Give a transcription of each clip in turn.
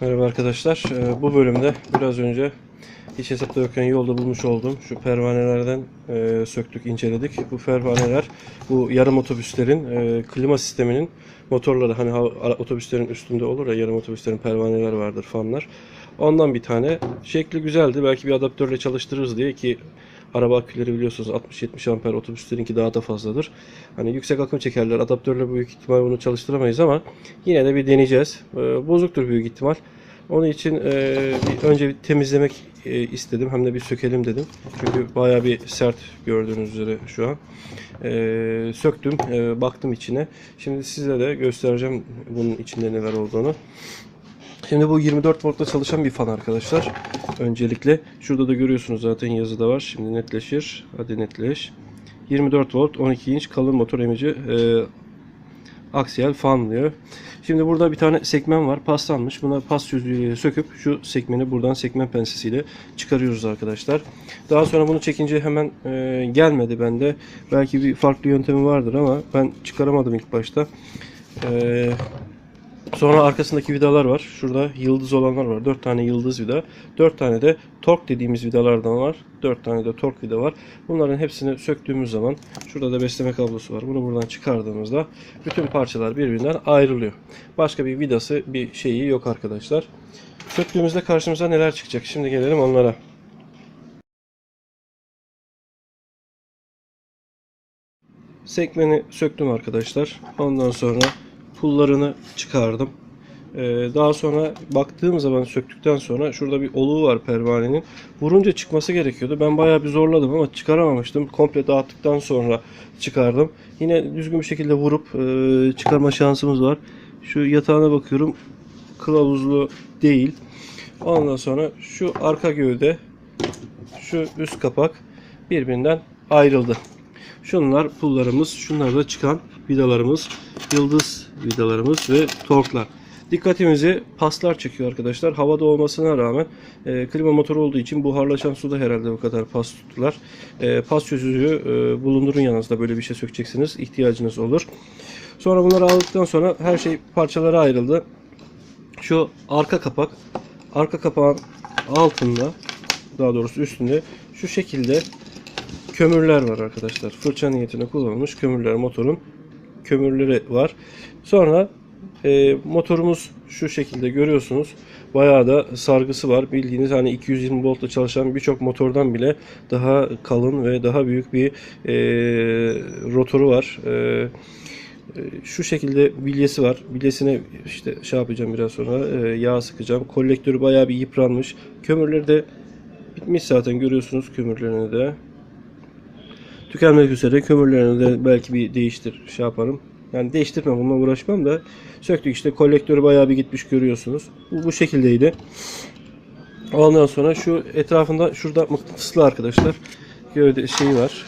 Merhaba arkadaşlar. Ee, Bu bölümde biraz önce hiç hesapta yokken yolda bulmuş olduğum şu pervanelerden e, söktük, inceledik. Bu pervaneler bu yarım otobüslerin e, klima sisteminin motorları hani otobüslerin üstünde olur ya yarım otobüslerin pervaneler vardır, fanlar. Ondan bir tane. Şekli güzeldi. Belki bir adaptörle çalıştırırız diye ki araba aküleri biliyorsunuz 60-70 amper otobüslerinki daha da fazladır. Hani yüksek akım çekerler. Adaptörle büyük ihtimal bunu çalıştıramayız ama yine de bir deneyeceğiz. Ee, Bozuktur büyük ihtimal. Onun için e, bir, önce bir temizlemek e, istedim. Hem de bir sökelim dedim. Çünkü bayağı bir sert gördüğünüz üzere şu an. E, söktüm, e, baktım içine. Şimdi size de göstereceğim bunun içinde neler olduğunu. Şimdi bu 24 voltla çalışan bir fan arkadaşlar. Öncelikle şurada da görüyorsunuz zaten yazıda var. Şimdi netleşir. Hadi netleş. 24 volt 12 inç kalın motor emici e, aksiyel fan. Şimdi burada bir tane sekmen var. Paslanmış. Buna pas çözücüyle söküp şu sekmeni buradan sekmen pensesiyle çıkarıyoruz arkadaşlar. Daha sonra bunu çekince hemen e, gelmedi bende. Belki bir farklı yöntemi vardır ama ben çıkaramadım ilk başta. E, Sonra arkasındaki vidalar var. Şurada yıldız olanlar var. 4 tane yıldız vida. 4 tane de tork dediğimiz vidalardan var. 4 tane de tork vida var. Bunların hepsini söktüğümüz zaman şurada da besleme kablosu var. Bunu buradan çıkardığımızda bütün parçalar birbirinden ayrılıyor. Başka bir vidası bir şeyi yok arkadaşlar. Söktüğümüzde karşımıza neler çıkacak? Şimdi gelelim onlara. Sekmeni söktüm arkadaşlar. Ondan sonra pullarını çıkardım. Ee, daha sonra baktığım zaman söktükten sonra şurada bir oluğu var pervanenin. Vurunca çıkması gerekiyordu. Ben bayağı bir zorladım ama çıkaramamıştım. Komple dağıttıktan sonra çıkardım. Yine düzgün bir şekilde vurup e, çıkarma şansımız var. Şu yatağına bakıyorum. Kılavuzlu değil. Ondan sonra şu arka gövde şu üst kapak birbirinden ayrıldı. Şunlar pullarımız, şunlar da çıkan vidalarımız, yıldız vidalarımız ve torklar. Dikkatimizi paslar çekiyor arkadaşlar. Havada olmasına rağmen e, klima motoru olduğu için buharlaşan suda herhalde bu kadar pas tuttular. E, pas çözücü e, bulundurun yanınızda böyle bir şey sökeceksiniz. ihtiyacınız olur. Sonra bunları aldıktan sonra her şey parçalara ayrıldı. Şu arka kapak, arka kapağın altında daha doğrusu üstünde şu şekilde kömürler var arkadaşlar. Fırça niyetine kullanılmış kömürler motorun kömürleri var. Sonra e, motorumuz şu şekilde görüyorsunuz. Bayağı da sargısı var. Bildiğiniz hani 220 voltla çalışan birçok motordan bile daha kalın ve daha büyük bir e, rotoru var. E, şu şekilde bilyesi var. Bilyesine işte şey yapacağım biraz sonra e, yağ sıkacağım. Kolektörü bayağı bir yıpranmış. Kömürleri de bitmiş zaten görüyorsunuz kömürlerini de tükenmek üzere kömürlerini de belki bir değiştir şey yaparım. Yani değiştirmem bununla uğraşmam da söktük işte kolektörü bayağı bir gitmiş görüyorsunuz. Bu, bu şekildeydi. Ondan sonra şu etrafında şurada mıknatıslı arkadaşlar gövde şeyi var.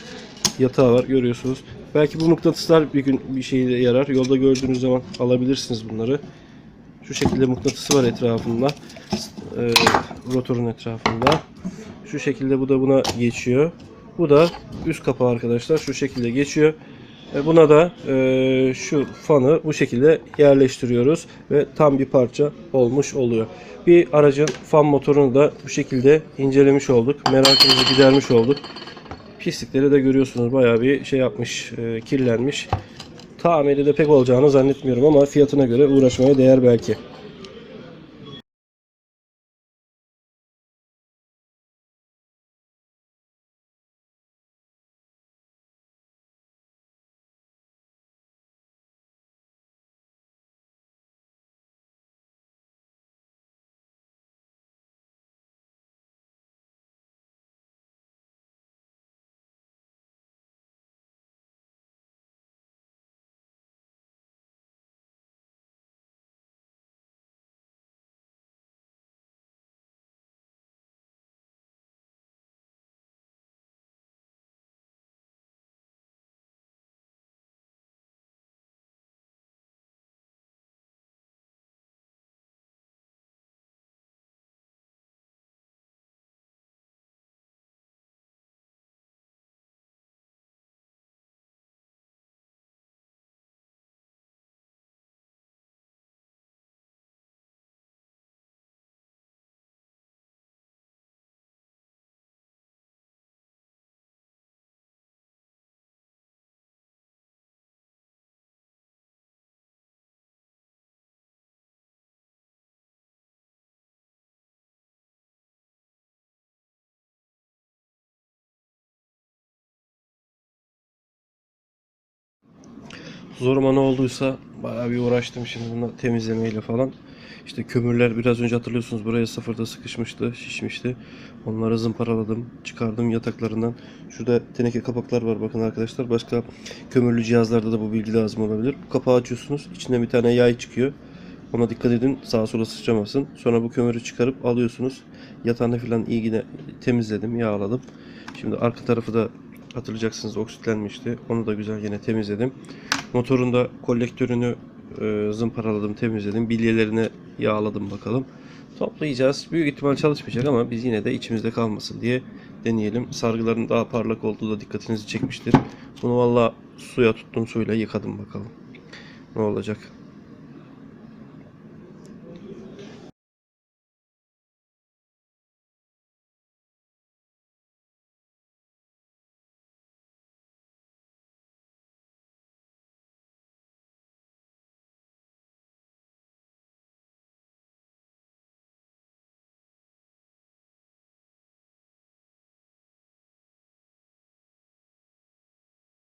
Yatağı var görüyorsunuz. Belki bu mıknatıslar bir gün bir şeyde yarar. Yolda gördüğünüz zaman alabilirsiniz bunları. Şu şekilde mıknatısı var etrafında. Ee, rotorun etrafında. Şu şekilde bu da buna geçiyor. Bu da üst kapağı arkadaşlar. Şu şekilde geçiyor. E, Buna da e, şu fanı bu şekilde yerleştiriyoruz ve tam bir parça olmuş oluyor. Bir aracın fan motorunu da bu şekilde incelemiş olduk. Merakımızı gidermiş olduk. Pislikleri de görüyorsunuz bayağı bir şey yapmış, e, kirlenmiş. Tamiri de pek olacağını zannetmiyorum ama fiyatına göre uğraşmaya değer belki. Zoruma ne olduysa bayağı bir uğraştım şimdi bunu temizlemeyle falan. İşte kömürler biraz önce hatırlıyorsunuz buraya sıfırda sıkışmıştı, şişmişti. Onları zımparaladım, çıkardım yataklarından. Şurada teneke kapaklar var bakın arkadaşlar. Başka kömürlü cihazlarda da bu bilgi lazım olabilir. Bu kapağı açıyorsunuz. içinden bir tane yay çıkıyor. Ona dikkat edin sağa sola sıçramasın. Sonra bu kömürü çıkarıp alıyorsunuz. Yatağını falan iyi temizledim, yağladım. Şimdi arka tarafı da hatırlayacaksınız oksitlenmişti. Onu da güzel yine temizledim. Motorun da kolektörünü e, zımparaladım, temizledim. Bilyelerini yağladım bakalım. Toplayacağız. Büyük ihtimal çalışmayacak ama biz yine de içimizde kalmasın diye deneyelim. Sargıların daha parlak olduğu da dikkatinizi çekmiştir. Bunu valla suya tuttum suyla yıkadım bakalım. Ne olacak?